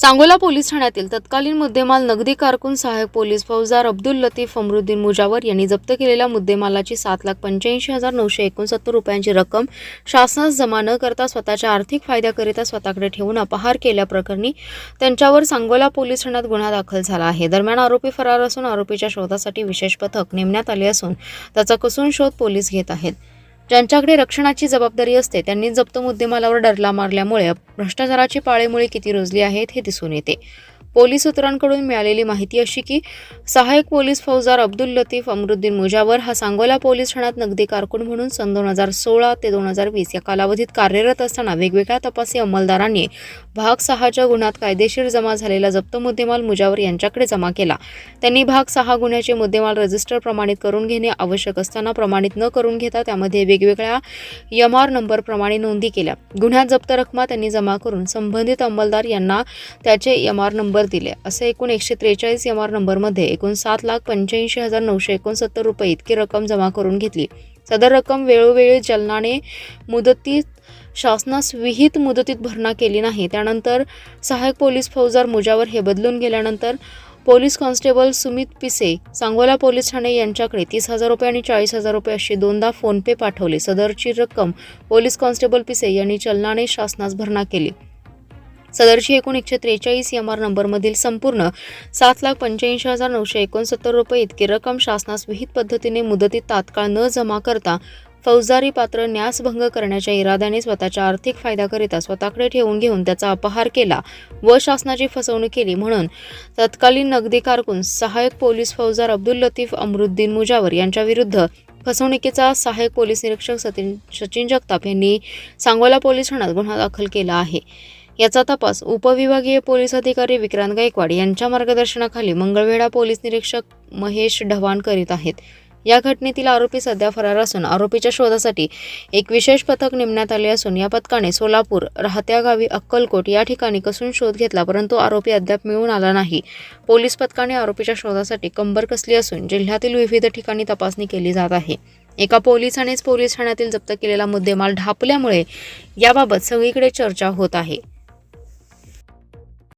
Sangola police ठाण्यातील तत्कालीन मुद्देमाल नगदी कारकून सहाय्यक पोलीस फौजदार अब्दुल लतीफ अमरुद्दीन मुजावर यांनी जप्त केलेल्या मुद्देमालाची सात लाख पंच्याऐंशी हजार नऊशे एकोणसत्तर रुपयांची रक्कम शासनास जमा न करता स्वतःच्या आर्थिक फायद्याकरिता स्वतःकडे ठेवून अपहार केल्याप्रकरणी त्यांच्यावर सांगोला पोलीस ठाण्यात गुन्हा दाखल झाला आहे. दरम्यान आरोपी फरार असून आरोपीच्या शोधासाठी विशेष पथक नेमण्यात आले असून त्याचा कसून शोध पोलीस घेत आहेत. ज्यांच्याकडे रक्षणाची जबाबदारी असते त्यांनी जप्त मुद्देमालावर डरला मारल्यामुळे भ्रष्टाचाराची पाळेमुळे किती रुजली आहेत हे दिसून येते. पोलीस सूत्रांकडून मिळालेली माहिती अशी की सहाय्यक पोलीस फौजदार अब्दुल लतीफ अमरुद्दीन मुजावर हा सांगोला पोलीस ठाण्यात नगदी कारकून म्हणून सन दोन हजार सोळा ते दोन हजार वीस या कालावधीत कार्यरत असताना वेगवेगळ्या तपासी अंमलदारांनी भाग सहाच्या गुन्ह्यात कायदेशीर जमा झालेला जप्त मुद्देमाल मुजावर यांच्याकडे जमा केला. त्यांनी भाग सहा गुन्ह्याचे मुद्देमाल रजिस्टर प्रमाणित करून घेणे आवश्यक असताना प्रमाणित न करून घेता त्यामध्ये वेगवेगळ्या एम आर नंबरप्रमाणे नोंदी केल्या. गुन्ह्यात जप्त रकमा त्यांनी जमा करून संबंधित अंमलदार यांना त्याचे एम आर नंबर दिले. असे एकूण एकशे त्रेचाळीस एम आर नंबरमध्ये एकूण सात लाख पंच्याऐंशी हजार नऊशे एकोणसत्तर रुपये इतकी रक्कम जमा करून घेतली. सदर रक्कम वेळोवेळी चलनाने मुदतीत शासनास विहित मुदतीत भरणा केली नाही. त्यानंतर सहाय्यक पोलीस फौजदार मुजावर हे बदलून गेल्यानंतर पोलीस कॉन्स्टेबल सुमित पिसे सांगोला पोलीस ठाणे यांच्याकडे तीस हजार रुपये आणि चाळीस हजार रुपये अशी दोनदा फोनपे पाठवले. सदरची रक्कम पोलीस कॉन्स्टेबल पिसे यांनी चलनाने शासनास भरणा केली. सदरची एकूण एकशे त्रेचाळीस एम आर नंबरमधील संपूर्ण सात लाख पंच्याऐंशी हजार नऊशे एकोणसत्तर रुपये इतकी रक्कम शासनास विहित पद्धतीने मुदतीत तात्काळ न जमा करता फौजदारी पात्र न्यासभंग करण्याच्या इराद्याने स्वतःच्या आर्थिक फायद्याकरिता स्वतःकडे ठेवून घेऊन त्याचा अपहार केला व शासनाची फसवणूक केली. म्हणून तत्कालीन नगदी कारकून सहाय्यक पोलीस फौजदार अब्दुल लतीफ अमरुद्दीन मुजावर यांच्या विरुद्ध फसवणुकीचा सहाय्यक पोलीस निरीक्षक सचिन सचिन जगताप यांनी सांगोला पोलीस ठाण्यात गुन्हा दाखल केला आहे. याचा तपास उपविभागीय पोलीस अधिकारी विक्रांत गायकवाड यांच्या मार्गदर्शनाखाली मंगळवेढा पोलीस निरीक्षक महेश ढवाण करीत आहेत. या घटनेतील आरोपी सध्या फरार असून आरोपीच्या शोधासाठी एक विशेष पथक नेमण्यात आले असून या पथकाने सोलापूर राहत्या गावी अक्कलकोट या ठिकाणी कसून शोध घेतला परंतु आरोपी अद्याप मिळून आला नाही. पोलीस पथकाने आरोपीच्या शोधासाठी कंबर कसली असून जिल्ह्यातील विविध ठिकाणी तपासणी केली जात आहे. एका पोलिसानेच पोलीस ठाण्यातील जप्त केलेला मुद्देमाल ढापल्यामुळे याबाबत सगळीकडे चर्चा होत आहे.